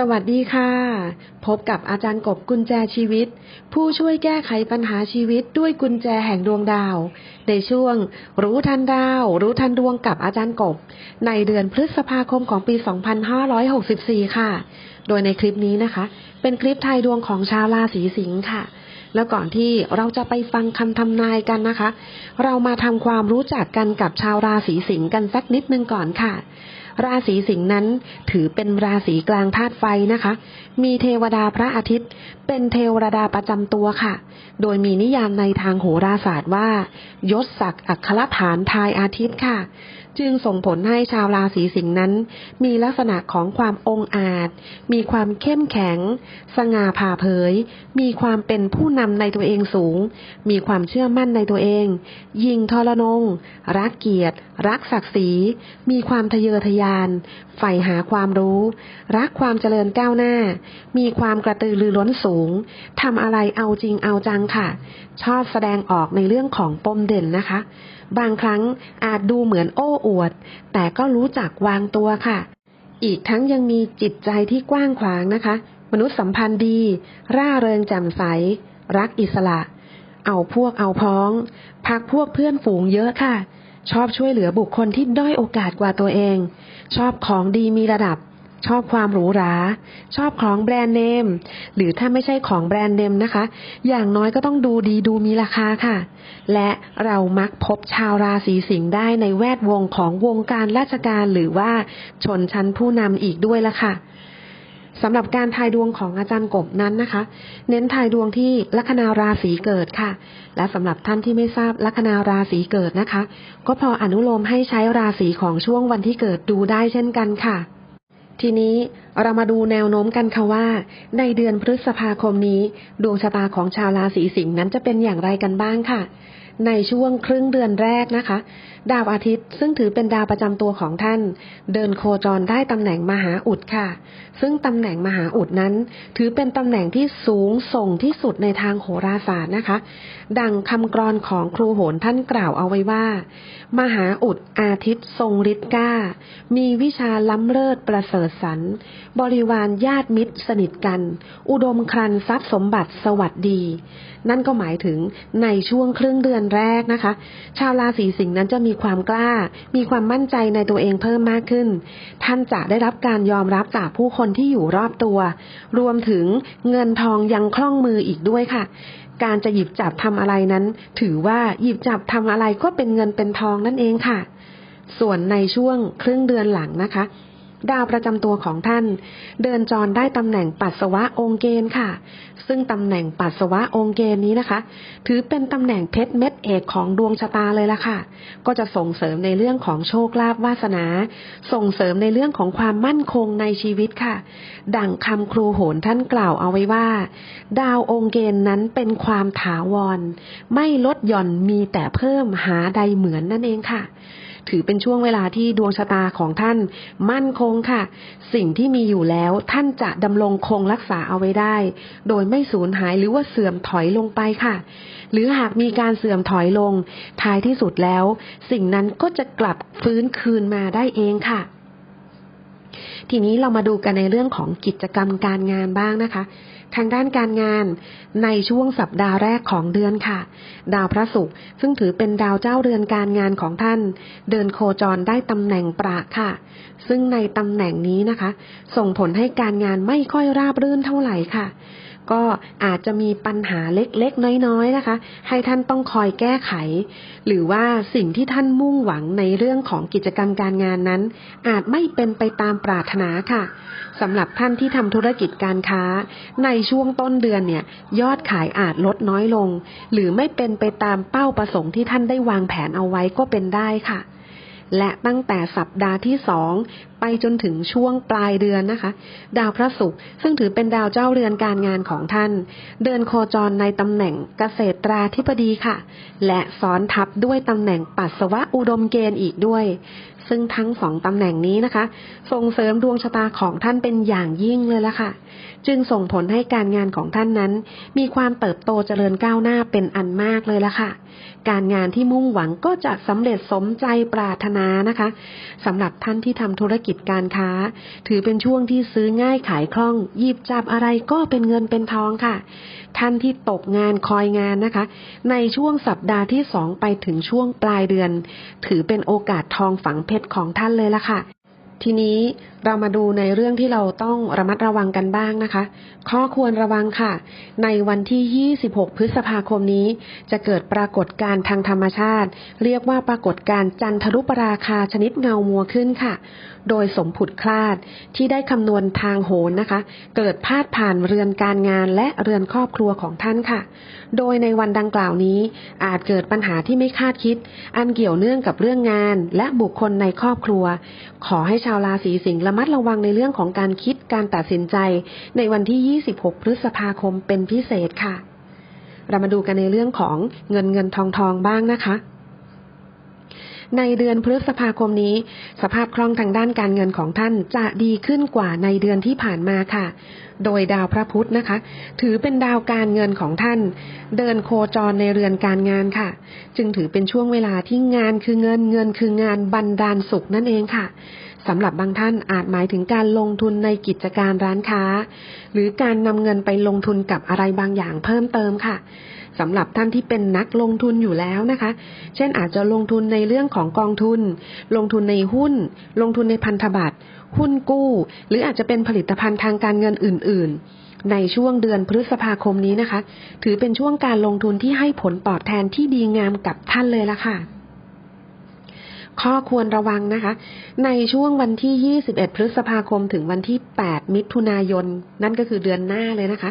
สวัสดีค่ะ พบกับอาจารย์กบกุญแจชีวิต ผู้ช่วยแก้ไขปัญหาชีวิตด้วยกุญแจแห่งดวงดาว ในช่วง รู้ทันดาว รู้ทันดวงกับอาจารย์กบ ในเดือนพฤษภาคมของปี 2564 ค่ะ โดยในคลิปนี้นะคะ เป็นคลิปไทยดวงของชาวราศีสิงค์ค่ะ แล้วก่อนที่เราจะไปฟังคำทำนายกันนะคะ เรามาทำความรู้จักกันกับชาวราศีสิงห์กันสักนิดนึงก่อนค่ะ ราศีสิงห์นั้นถือเป็นราศีกลางธาตุไฟนะคะ มีเทวดาพระอาทิตย์ เป็นเทวดาประจำตัวค่ะ โดยมีนิยามในทางโหราศาสตร์ว่ายศศักดิ์อัครฐานทายอาทิตย์ค่ะ จึงส่งผลให้ชาวราศีสิงห์นั้น มีลักษณะของความองอาจ มีความเข้มแข็ง สง่าผ่าเผย มีความเป็นผู้นำในตัวเองสูง มีความเชื่อมั่นในตัวเอง ยิงทรนง รักเกียรติ รักศักดิ์ศรี มีความทะเยอทะยานใฝ่หาความรู้ รักความเจริญก้าวหน้า มีความกระตือรือร้นสูงทำอะไรเอาจริงเอาจังค่ะ ชอบแสดงออกในเรื่องของปมเด่นนะคะ บางครั้งอาจดูเหมือนโอ้อวด แต่ก็รู้จักวางตัวค่ะ อีกทั้งยังมีจิตใจที่กว้างขวางนะคะ มนุษย์สัมพันธ์ดี ร่าเริงแจ่มใส รักอิสระ เอาพวกเอาพ้อง พักพวกเพื่อนฝูงเยอะค่ะ ชอบช่วยเหลือบุคคลที่ด้อยโอกาสกว่าตัวเอง ชอบของดีมีระดับ ชอบความหรูหรา ชอบของแบรนด์เนม หรือถ้าไม่ใช่ของแบรนด์เนมนะคะ อย่างน้อยก็ต้องดูดีดูมีราคาค่ะ และเรามักพบชาวราศีสิงห์ได้ในแวดวงของวงการราชการหรือว่าชนชั้นผู้นำอีกด้วยละค่ะสำหรับการทายดวงของอาจารย์กบนั้นนะคะ เน้นทายดวงที่ลัคนาราศีเกิดค่ะ และสำหรับท่านที่ไม่ทราบลัคนาราศีเกิดนะคะ ก็พออนุโลมให้ใช้ราศีของช่วงวันที่เกิดดูได้เช่นกันค่ะ ทีนี้เรามาดูแนวโน้มกันค่ะว่า ในเดือนพฤษภาคมนี้ ดวงชะตาของชาวราศีสิงห์นั้นจะเป็นอย่างไรกันบ้างค่ะ ในช่วงครึ่งเดือนแรกนะคะ ดาวอาทิตย์ซึ่งถือเป็นดาวประจำตัวของท่าน เดินโคจรได้ตำแหน่งมหาอุดค่ะ ซึ่งตำแหน่งมหาอุดนั้น ถือเป็นตำแหน่งที่สูงส่งที่สุดในทางโหราศาสตร์นะคะ ดังคำกรอนของครูโหนท่านกล่าวเอาไว้ว่า มหาอุดอาทิตย์ทรงฤทธิ์กล้า มีวิชาล้ำเลิศประเสริฐสรรบริวารญาติมิตรสนิทกัน อุดมครันทรัพย์สมบัติสวัสดี นั่นก็หมายถึงในช่วงครึ่งเดือนแรกนะคะ ชาวราศีสิงห์นั้นจะมีความกล้า มีความมั่นใจในตัวเองเพิ่มมากขึ้น ท่านจะได้รับการยอมรับจากผู้คนที่อยู่รอบตัว รวมถึงเงินทองยังคล่องมืออีกด้วยค่ะ การจะหยิบจับทำอะไรนั้น ถือว่าหยิบจับทำอะไรก็เป็นเงินเป็นทองนั่นเองค่ะ ส่วนในช่วงครึ่งเดือนหลังนะคะ ดาวประจำตัวของท่าน เดินจรได้ตำแหน่งปัสสาวะองค์เกณฑ์ค่ะ ซึ่งตำแหน่งปัสสาวะองค์เกณฑ์นี้นะคะ ถือเป็นตำแหน่งเพชรเม็ดเอกของดวงชะตาเลยล่ะค่ะ ก็จะส่งเสริมในเรื่องของโชคลาภวาสนา ส่งเสริมในเรื่องของความมั่นคงในชีวิตค่ะ ดังคำครูโหนท่านกล่าวเอาไว้ว่า ดาวองค์เกณฑ์นั้นเป็นความถาวร ไม่ลดหย่อนมีแต่เพิ่มหาใดเหมือนนั่นเองค่ะ ถือเป็นช่วงเวลาที่ดวงชะตาของท่านมั่นคงค่ะ สิ่งที่มีอยู่แล้วท่านจะดำรงคงรักษาเอาไว้ได้ โดยไม่สูญหายหรือว่าเสื่อมถอยลงไปค่ะ หรือหากมีการเสื่อมถอยลง ท้ายที่สุดแล้ว สิ่งนั้นก็จะกลับฟื้นคืนมาได้เองค่ะ ทีนี้เรามาดูกันในเรื่องของกิจกรรมการงานบ้างนะคะ ทางด้านการงานในช่วงสัปดาห์แรกของเดือนค่ะ ดาวพระศุกร์ซึ่งถือเป็นดาวเจ้าเรือนการงานของท่าน เดินโคจรได้ตำแหน่งปราค่ะ ซึ่งในตำแหน่งนี้นะคะ ส่งผลให้การงานไม่ค่อยราบรื่นเท่าไหร่ค่ะ ก็อาจจะมีปัญหาเล็กๆ น้อยๆนะคะ ให้ท่านต้องคอยแก้ไข หรือว่าสิ่งที่ท่านมุ่งหวังในเรื่องของกิจกรรมการงานนั้น อาจไม่เป็นไปตามปรารถนาค่ะสำหรับท่านที่ทำธุรกิจการค้า ในช่วงต้นเดือนเนี่ย ยอดขายอาจลดน้อยลง หรือไม่เป็นไปตามเป้าประสงค์ที่ท่านได้วางแผนเอาไว้ก็เป็นได้ค่ะและตั้งแต่สัปดาห์ที่สอง จนถึงช่วงปลายเดือนนะคะ ดาวพระศุกร์ซึ่งถือเป็นดาวเจ้าเรือนการงานของท่าน เดินโคจรในตำแหน่งเกษตราธิบดีค่ะ และซ้อนทับด้วยตำแหน่งปัสสาวะอุดมเกณฑ์อีกด้วย ซึ่งทั้งสองตำแหน่งนี้นะคะ ส่งเสริมดวงชะตาของท่านเป็นอย่างยิ่งเลยละค่ะ จึงส่งผลให้การงานของท่านนั้น มีความเติบโตเจริญก้าวหน้าเป็นอันมากเลยละค่ะ การงานที่มุ่งหวังก็จะสำเร็จสมใจปรารถนานะคะสำหรับท่านที่ทำธุรกิจการค้า ถือเป็นช่วงที่ซื้อง่ายขายคล่องหยิบจับอะไรก็เป็นเงินเป็นทองค่ะ ท่านที่ตกงานคอยงานนะคะ ในช่วงสัปดาห์ที่สองไปถึงช่วงปลายเดือน ถือเป็นโอกาสทองฝังเพชรของท่านเลยละค่ะ ทีนี้ เรามาดูในเรื่องที่เราต้องระมัดระวังกันบ้างนะคะ ข้อควรระวังค่ะ ในวันที่ 26 พฤษภาคมนี้ จะเกิดปรากฏการณ์ทางธรรมชาติ เรียกว่าปรากฏการณ์จันทรุปราคาชนิดเงามัวขึ้นค่ะ โดยสมผุดคลาดที่ได้คำนวณทางโหรนะคะ เกิดพาดผ่านเรือนการงานและเรือนครอบครัวของท่านค่ะ โดยในวันดังกล่าวนี้ อาจเกิดปัญหาที่ไม่คาดคิด อันเกี่ยวเนื่องกับเรื่องงาน และบุคคลในครอบครัว ขอให้ชาวราศีสิงห์ระมัดระวังในเรื่องของการคิดการตัดสินใจในวันที่ 26 พฤษภาคมเป็นพิเศษค่ะ เรามาดูกันในเรื่องของเงินเงินทองทองบ้างนะคะในเดือนพฤษภาคมนี้ สภาพคล่องทางด้านการเงินของท่านจะดีขึ้นกว่าในเดือนที่ผ่านมาค่ะ โดยดาวพระพุธนะคะ ถือเป็นดาวการเงินของท่าน เดินโคจรในเรือนการงานค่ะ จึงถือเป็นช่วงเวลาที่งานคือเงินเงินคืองานบันดาลสุขนั่นเองค่ะ สำหรับบางท่านอาจหมายถึงการลงทุนในกิจการร้านค้า หรือการนำเงินไปลงทุนกับอะไรบางอย่างเพิ่มเติมค่ะสำหรับท่านที่เป็นนักลงทุนอยู่แล้วนะคะ เช่นอาจจะลงทุนในเรื่องของกองทุน ลงทุนในหุ้น ลงทุนในพันธบัตร หุ้นกู้ หรืออาจจะเป็นผลิตภัณฑ์ทางการเงินอื่น ๆ ในช่วงเดือนพฤษภาคมนี้นะคะ ถือเป็นช่วงการลงทุนที่ให้ผลตอบแทนที่ดีงามกับท่านเลยละค่ะ ข้อควรระวังนะคะ ในช่วงวันที่ 21 พฤษภาคมถึงวันที่ 8 มิถุนายน นั่นก็คือเดือนหน้าเลยนะคะ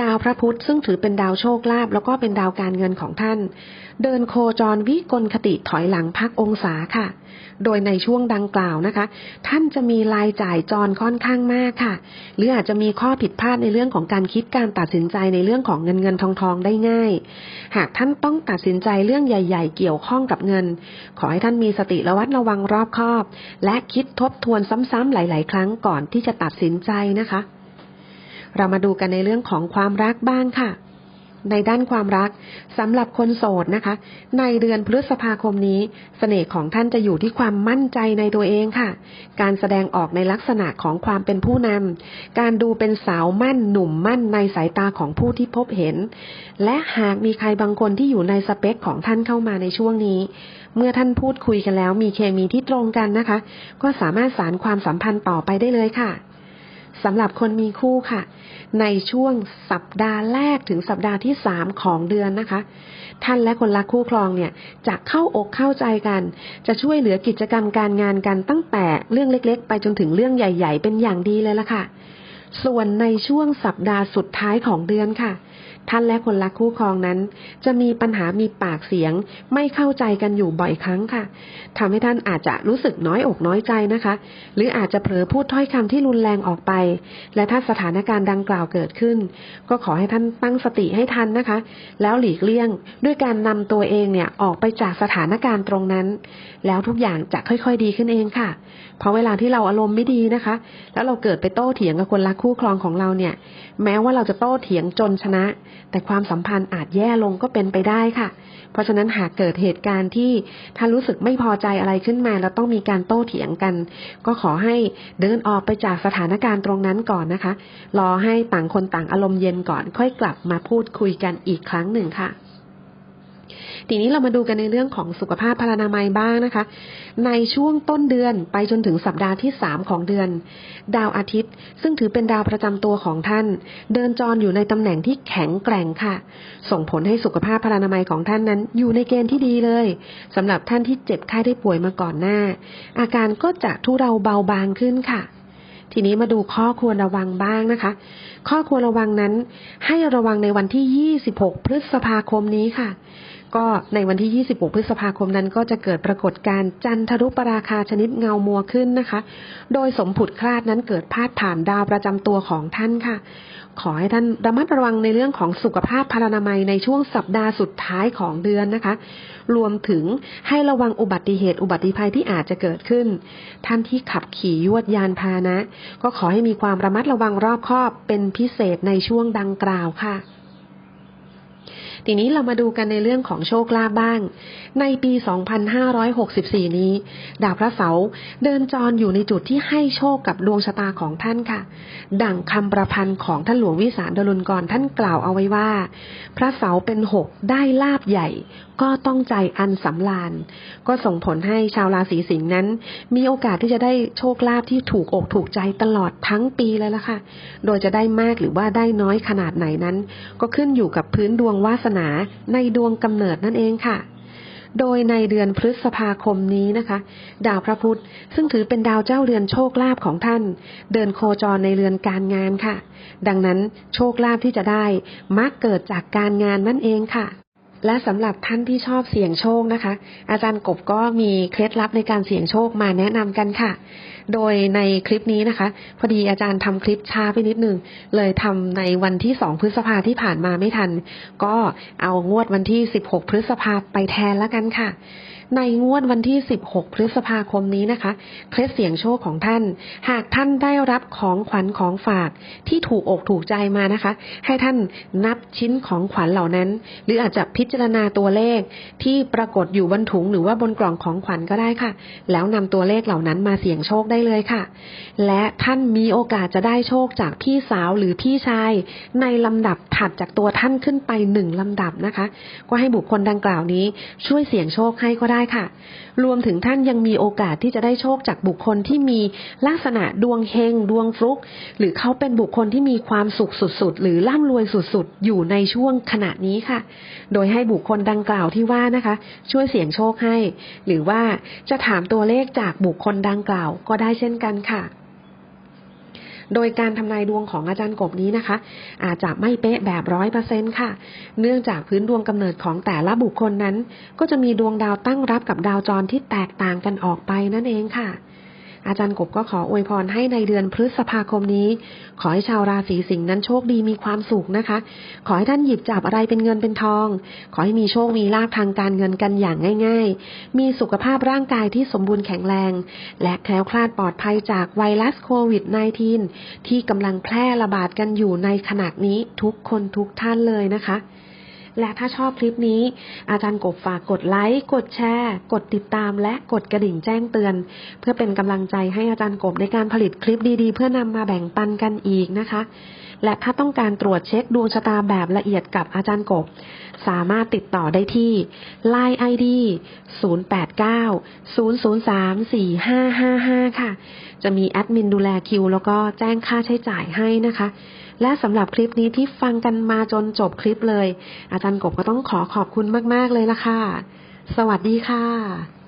ดาวพระพุธซึ่งถือเป็นดาวโชคลาภแล้วก็เป็นดาวการเงินของท่าน เดินโคจรวิกลคติถอยหลังพักองศาค่ะ โดยในช่วงดังกล่าวนะคะ ท่านจะมีรายจ่ายจรค่อนข้างมากค่ะ หรืออาจจะมีข้อผิดพลาดในเรื่องของการคิดการตัดสินใจในเรื่องของเงินเงินทองทองได้ง่าย หากท่านต้องตัดสินใจเรื่องใหญ่ ๆ เกี่ยวข้องกับเงิน ขอให้ท่านมีสติระวัดระวังรอบคอบ และคิดทบทวนซ้ำๆหลาย ๆ ครั้งก่อนที่จะตัดสินใจนะคะ เรามาดูกันในเรื่องของความรักบ้างค่ะ ในด้านความรักสำหรับคนโสดนะคะ ในเดือนพฤษภาคมนี้เสน่ห์ของท่านจะอยู่ที่ความมั่นใจในตัวเองค่ะ การแสดงออกในลักษณะของความเป็นผู้นำการดูเป็นสาวมั่นหนุ่มมั่นในสายตาของผู้ที่พบเห็น และหากมีใครบางคนที่อยู่ในสเปคของท่านเข้ามาในช่วงนี้ เมื่อท่านพูดคุยกันแล้วมีเคมีที่ตรงกันนะคะ ก็สามารถสารความสัมพันธ์ต่อไปได้เลยค่ะ สำหรับคนมีคู่ค่ะ ในช่วงสัปดาห์แรกถึงสัปดาห์ที่สามของเดือนนะคะ ท่านและคนรักคู่ครองเนี่ยจะเข้าอกเข้าใจกัน จะช่วยเหลือกิจกรรมการงานกันตั้งแต่เรื่องเล็กๆ ไปจนถึงเรื่องใหญ่ ๆ เป็นอย่างดีเลยละค่ะ ส่วนในช่วงสัปดาห์สุดท้ายของเดือนค่ะ ท่านและคนรักคู่ครองนั้น จะมีปัญหามีปากเสียง ไม่เข้าใจกันอยู่บ่อยครั้งค่ะทำให้ท่านอาจจะรู้สึกน้อยอกน้อยใจนะคะ หรืออาจจะเผลอพูดถ้อยคำที่รุนแรงออกไป และถ้าสถานการณ์ดังกล่าวเกิดขึ้น ก็ขอให้ท่านตั้งสติให้ทันนะคะ แล้วหลีกเลี่ยง ด้วยการนำตัวเองเนี่ยออกไปจากสถานการณ์ตรงนั้น แล้วทุกอย่างจะค่อยๆดีขึ้นเองค่ะ เพราะเวลาที่เราอารมณ์ไม่ดีนะคะ แล้วเราเกิดไปโต้เถียงกับคนรักคู่ครองของเราเนี่ย แม้ว่าเราจะโต้เถียงจนชนะแต่ความสัมพันธ์อาจแย่ลงก็เป็นไปได้ค่ะ เพราะฉะนั้นหากเกิดเหตุการณ์ที่ท่านรู้สึกไม่พอใจอะไรขึ้นมา แล้วต้องมีการโต้เถียงกัน ก็ขอให้เดินออกไปจากสถานการณ์ตรงนั้นก่อนนะคะ รอให้ต่างคนต่างอารมณ์เย็นก่อน ค่อยกลับมาพูดคุยกันอีกครั้งหนึ่งค่ะ ทีนี้เรามาดูกันในเรื่องของสุขภาพพลานามัยบ้างนะคะ ในช่วงต้นเดือนไปจนถึงสัปดาห์ที่สามของเดือน ดาวอาทิตย์ ซึ่งถือเป็นดาวประจำตัวของท่าน เดินจรอยู่ในตำแหน่งที่แข็งแกร่งค่ะ ส่งผลให้สุขภาพพลานามัยของท่านนั้นอยู่ในเกณฑ์ที่ดีเลยสำหรับท่านที่เจ็บไข้ได้ป่วยมาก่อนหน้า อาการก็จะทุเราเบาบางขึ้นค่ะทีนี้มาดูข้อควรระวังบ้างนะคะ ข้อควรระวังนั้นให้ระวังในวันที่ 26 พฤษภาคมนี้ค่ะ ก็ในวันที่ 26 พฤษภาคมนั้นก็จะเกิดปรากฏการณ์จันทรุปราคาชนิดเงามัวขึ้นนะคะ โดยสมผุดคลาดนั้นเกิดพาดผ่านดาวประจำตัวของท่านค่ะ ขอให้ท่านระมัดระวังในเรื่องของสุขภาพพลานามัยในช่วงสัปดาห์สุดท้ายของเดือนนะคะ รวมถึงให้ระวังอุบัติเหตุอุบัติภัยที่อาจจะเกิดขึ้น ท่านที่ขับขี่ยวดยานพาหนะ ก็ขอให้มีความระมัดระวังรอบคอบเป็นพิเศษในช่วงดังกล่าวค่ะ ทีนี้เรามาดูกันในเรื่องของโชคลาภบ้าง ในปี 2564 นี้ ดาวพระเสาร์เดินจรอยู่ในจุดที่ให้โชคกับดวงชะตาของท่านค่ะ ดั่งคำประพันธ์ของท่านหลวงวิสารดลุนกรท่านกล่าวเอาไว้ว่า พระเสาร์เป็นหกได้ลาบใหญ่ ก็ต้องใจอันสำลาน ก็ส่งผลให้ชาวราศีสิงห์นั้น มีโอกาสที่จะได้โชคลาภที่ถูกอกถูกใจตลอดทั้งปีเลยละค่ะ โดยจะได้มากหรือว่าได้น้อยขนาดไหนนั้น ก็ขึ้นอยู่กับพื้นดวงวาสนาในดวงกำเนิดนั่นเองค่ะ โดยในเดือนพฤษภาคมนี้นะคะ ดาวพระพุธซึ่งถือเป็นดาวเจ้าเรือนโชคลาภของท่าน เดินโคจรในเรือนการงานค่ะ ดังนั้นโชคลาภที่จะได้มักเกิดจากการงานนั่นเองค่ะ และสำหรับท่านที่ชอบเสี่ยงโชคนะคะ อาจารย์กบก็มีเคล็ดลับในการเสี่ยงโชคมาแนะนำกันค่ะ โดยในคลิปนี้นะคะ พอดีอาจารย์ทำคลิปช้าไปนิดนึง เลยทำในวันที่ 2 พฤษภาที่ผ่านมาไม่ทัน ก็เอางวดวันที่ 16 พฤษภาไปแทนแล้วกันค่ะ ในงวดวันที่ 16 พฤษภาคมนี้นะคะ เคล็ดเสียงโชคของท่าน หากท่านได้รับของขวัญของฝากที่ถูกอกถูกใจมานะคะ ให้ท่านนับชิ้นของขวัญเหล่านั้น หรืออาจจะพิจารณาตัวเลขที่ปรากฏอยู่บนถุงหรือว่าบนกล่องของขวัญก็ได้ค่ะ แล้วนำตัวเลขเหล่านั้นมาเสี่ยงโชคได้เลยค่ะ และท่านมีโอกาสจะได้โชคจากพี่สาวหรือพี่ชาย ในลำดับถัดจากตัวท่านขึ้นไปหนึ่งลำดับนะคะ ก็ให้บุคคลดังกล่าวนี้ช่วยเสี่ยงโชคให้ก็ได้ได้ค่ะ รวมถึงท่านยังมีโอกาสที่จะได้โชคจากบุคคลที่มีลักษณะดวงเฮงดวงฟลุก หรือเขาเป็นบุคคลที่มีความสุขสุดๆ หรือร่ำรวยสุดๆ อยู่ในช่วงขณะนี้ค่ะ โดยให้บุคคลดังกล่าวที่ว่านะคะ ช่วยเสี่ยงโชคให้ หรือว่าจะถามตัวเลขจากบุคคลดังกล่าวก็ได้เช่นกันค่ะ โดยการทำนายดวงของอาจารย์กบนี้นะคะ อาจจะไม่เป๊ะแบบร้อยเปอร์เซ็นค่ะ เนื่องจากพื้นดวงกำเนิดของแต่ละบุคคลนั้น ก็จะมีดวงดาวตั้งรับกับดาวจรที่แตกต่างกันออกไปนั่นเองค่ะ อาจารย์กบก็ขออวยพรให้ในเดือนพฤษภาคมนี้ ขอให้ชาวราศีสิงห์นั้นโชคดีมีความสุขนะคะ ขอให้ท่านหยิบจับอะไรเป็นเงินเป็นทอง ขอให้มีโชคมีลาภทางการเงินกันอย่างง่าย ๆ มีสุขภาพร่างกายที่สมบูรณ์แข็งแรง และแคล้วคลาดปลอดภัยจากไวรัสโควิด -19 ที่กำลังแพร่ระบาดกันอยู่ในขณะนี้ทุกคนทุกท่านเลยนะคะ และถ้าชอบคลิปนี้ อาจารย์กบฝากกดไลค์ กดแชร์ กดติดตาม และกดกระดิ่งแจ้งเตือน เพื่อเป็นกำลังใจให้อาจารย์กบในการผลิตคลิปดีๆ เพื่อนำมาแบ่งปันกันอีกนะคะ และถ้าต้องการตรวจเช็คดวงชะตาแบบละเอียดกับอาจารย์กบ สามารถติดต่อได้ที่ Line ID 0890034555 ค่ะ จะมีแอดมินดูแลคิว แล้วก็แจ้งค่าใช้จ่ายให้นะคะ และสำหรับคลิปนี้ที่ฟังกันมาจนจบคลิปเลย อาจารย์กบก็ต้องขอขอบคุณมาก ๆ เลยละค่ะ สวัสดีค่ะ